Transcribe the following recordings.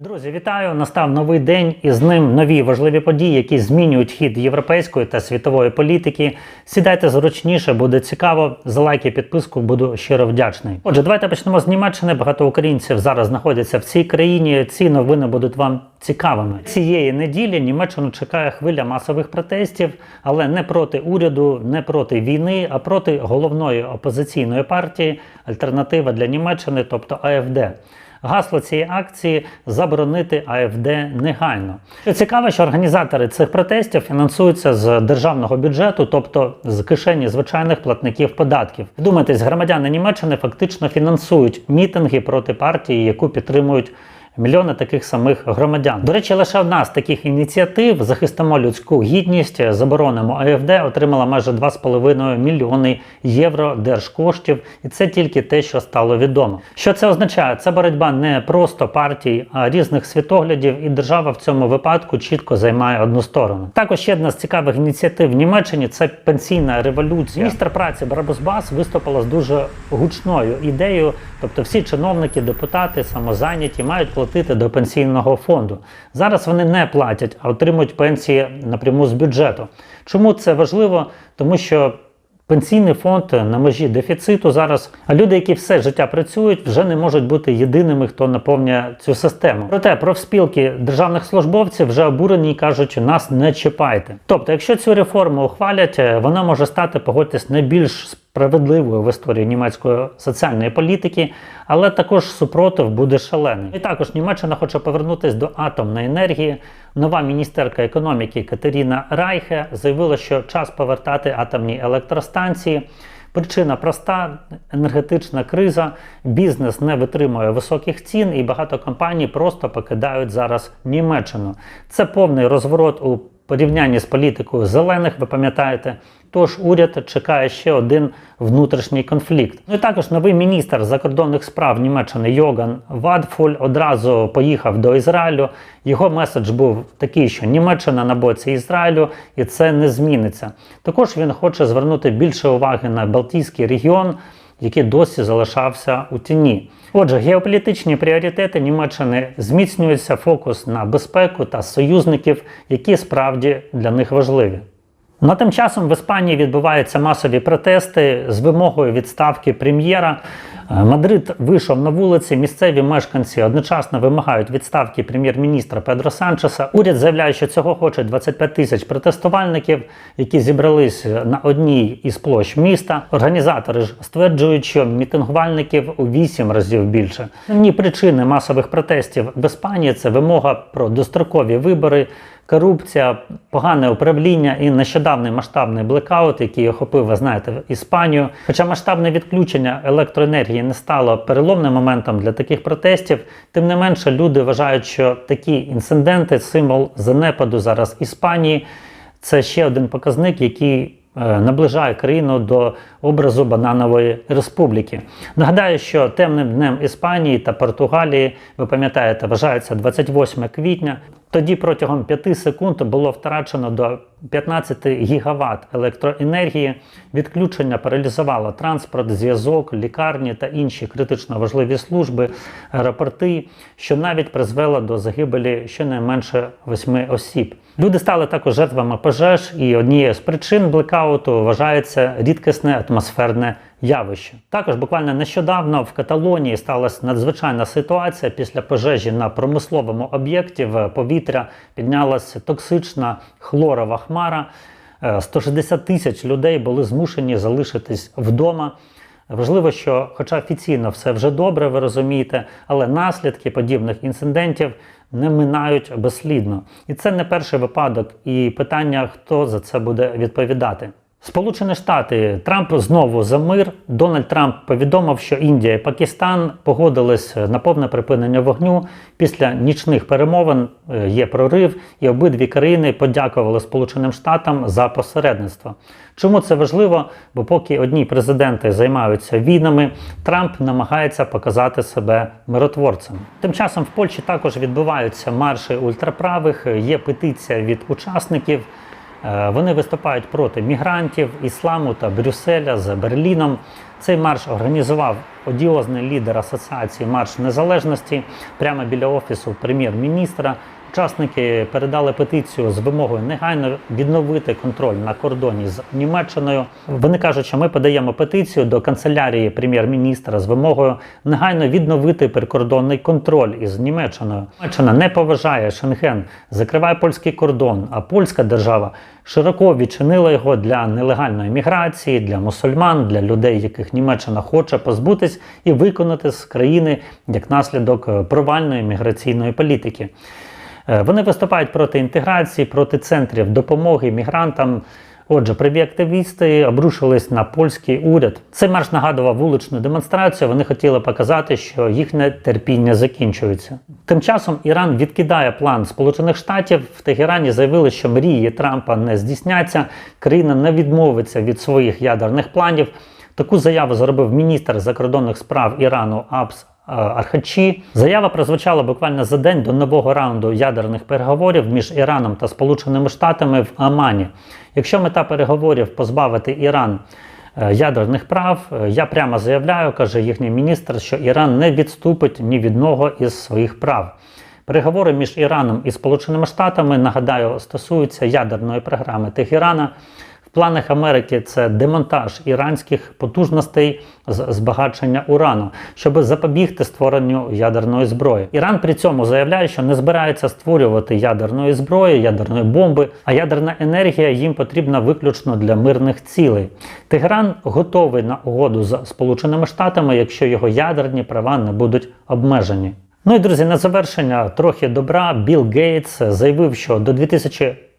Друзі, вітаю! Настав новий день і з ним нові важливі події, які змінюють хід європейської та світової політики. Сідайте зручніше, буде цікаво. За лайки, підписку буду щиро вдячний. Отже, давайте почнемо з Німеччини. Багато українців зараз знаходяться в цій країні. Ці новини будуть вам цікавими. Цієї неділі Німеччину чекає хвиля масових протестів, але не проти уряду, не проти війни, а проти головної опозиційної партії Альтернатива для Німеччини, тобто АФД. Гасло цієї акції заборонити АФД негайно. І цікаво, що організатори цих протестів фінансуються з державного бюджету, тобто з кишені звичайних платників податків. Думайтесь, громадяни Німеччини фактично фінансують мітинги проти партії, яку підтримують. Мільйони таких самих громадян. До речі, лише одна з таких ініціатив захистимо людську гідність, заборонимо АФД, отримала майже 2,5 мільйони євро держкоштів, і це тільки те, що стало відомо. Що це означає? Це боротьба не просто партій, а різних світоглядів, і держава в цьому випадку чітко займає одну сторону. Також ще одна з цікавих ініціатив в Німеччині це пенсійна революція. Міністр праці Барабус Бас виступила з дуже гучною ідеєю, тобто всі чиновники, депутати, самозайняті мають платити до пенсійного фонду. Зараз вони не платять, а отримують пенсії напряму з бюджету. Чому це важливо? Тому що Пенсійний фонд на межі дефіциту зараз, а люди, які все життя працюють, вже не можуть бути єдиними, хто наповнює цю систему. Проте профспілки державних службовців вже обурені і кажуть, нас не чіпайте. Тобто, якщо цю реформу ухвалять, вона може стати, погодьтесь, найбільш справедливою в історії німецької соціальної політики, але також супротив буде шалений. І також Німеччина хоче повернутися до атомної енергії. Нова міністерка економіки Катеріна Райхе заявила, що час повертати атомні електростанції. Причина проста: енергетична криза, бізнес не витримує високих цін, і багато компаній просто покидають зараз Німеччину. Це повний розворот у порівнянні з політикою зелених, ви пам'ятаєте. Тож уряд чекає ще один внутрішній конфлікт. Ну і також новий міністр закордонних справ Німеччини Йоган Вадфуль одразу поїхав до Ізраїлю. Його меседж був такий, що Німеччина на боці Ізраїлю, і це не зміниться. Також він хоче звернути більше уваги на Балтійський регіон, який досі залишався у тіні. Отже, геополітичні пріоритети Німеччини зміцнюються фокус на безпеку та союзників, які справді для них важливі. На тим часом в Іспанії відбуваються масові протести з вимогою відставки прем'єра. Мадрид вийшов на вулиці. Місцеві мешканці одночасно вимагають відставки прем'єр-міністра Педро Санчеса. Уряд заявляє, що цього хоче 25 тисяч протестувальників, які зібрались на одній із площ міста. Організатори ж стверджують, що мітингувальників у 8 разів більше. Основні причини масових протестів в Іспанії це вимога про дострокові вибори. Корупція, погане управління і нещодавний масштабний блекаут, який охопив, ви знаєте, Іспанію. Хоча масштабне відключення електроенергії не стало переломним моментом для таких протестів, тим не менше люди вважають, що такі інциденти символ занепаду зараз Іспанії. Це ще один показник, який наближає країну до образу бананової республіки. Нагадаю, що темним днем Іспанії та Португалії, ви пам'ятаєте, вважається 28 квітня. Тоді протягом 5 секунд було втрачено до 15 гігават електроенергії. Відключення паралізувало транспорт, зв'язок, лікарні та інші критично важливі служби, аеропорти, що навіть призвело до загибелі щонайменше 8 осіб. Люди стали також жертвами пожеж, і однією з причин блекауту вважається рідкісне атмосферне явище. Також буквально нещодавно в Каталонії сталася надзвичайна ситуація після пожежі на промисловому об'єкті в повітря піднялася токсична хлорова хмара. 160 тисяч людей були змушені залишитись вдома. Важливо, що, хоча офіційно все вже добре, ви розумієте, але наслідки подібних інцидентів не минають безслідно. І це не перший випадок, і питання, хто за це буде відповідати. Сполучені Штати Трамп знову за мир. Дональд Трамп повідомив, що Індія і Пакистан погодились на повне припинення вогню. Після нічних перемовин є прорив, і обидві країни подякували Сполученим Штатам за посередництво. Чому це важливо? Бо поки одні президенти займаються війнами, Трамп намагається показати себе миротворцем. Тим часом в Польщі також відбуваються марші ультраправих. Є петиція від учасників. Е, Вони виступають проти мігрантів, ісламу та Брюсселя з Берліном. Цей марш організував одіозний лідер Асоціації Марш Незалежності прямо біля офісу прем'єр-міністра. Учасники передали петицію з вимогою негайно відновити контроль на кордоні з Німеччиною. Вони кажуть, що ми подаємо петицію до канцелярії прем'єр-міністра з вимогою негайно відновити прикордонний контроль із Німеччиною. Німеччина не поважає Шенген, закриває польський кордон, а польська держава широко відчинила його для нелегальної міграції, для мусульман, для людей, яких Німеччина хоче позбутись і виконати з країни як наслідок провальної міграційної політики. Е, Вони виступають проти інтеграції, проти центрів допомоги мігрантам. Отже, праві активісти обрушились на польський уряд. Цей марш нагадував вуличну демонстрацію. Вони хотіли показати, що їхнє терпіння закінчується. Тим часом Іран відкидає план Сполучених Штатів. В Тегерані заявили, що мрії Трампа не здійсняться. Країна не відмовиться від своїх ядерних планів. Таку заяву зробив міністр закордонних справ Ірану Абс Архачі. Заява прозвучала буквально за день до нового раунду ядерних переговорів між Іраном та Сполученими Штатами в Амані. Якщо мета переговорів позбавити Іран е, ядерних прав, е, я прямо заявляю, каже їхній міністр, що Іран не відступить ні від одного із своїх прав. Переговори між Іраном і Сполученими Штатами, нагадаю, стосуються ядерної програми Тегерана. В планах Америки це демонтаж іранських потужностей з збагачення урану, щоб запобігти створенню ядерної зброї. Іран при цьому заявляє, що не збирається створювати ядерної зброї, ядерної бомби, а ядерна енергія їм потрібна виключно для мирних цілей. Тегеран готовий на угоду з Сполученими Штатами, якщо його ядерні права не будуть обмежені. Ну і друзі, на завершення трохи добра. Білл Гейтс заявив, що до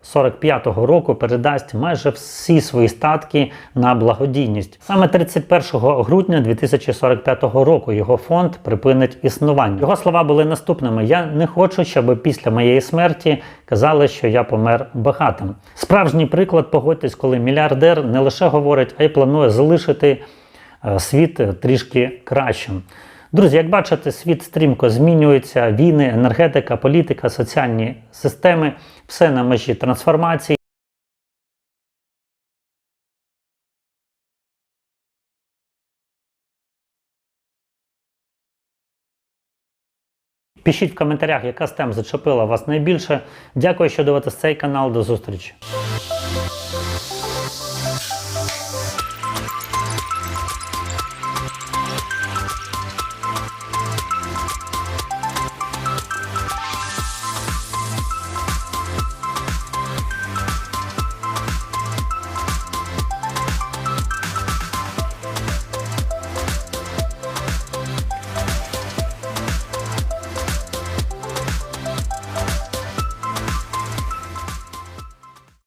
2045 року передасть майже всі свої статки на благодійність. Саме 31 грудня 2045 року його фонд припинить існування. Його слова були наступними: я не хочу, щоб після моєї смерті казали, що я помер багатим. Справжній приклад погодьтесь, коли мільярдер не лише говорить, а й планує залишити е, світ трішки кращим. Друзі, як бачите, світ стрімко змінюється: війни, енергетика, політика, соціальні системи, все на межі трансформації. Пишіть в коментарях, яка з тем зачепила вас найбільше. Дякую, що дивитесь цей канал. До зустрічі.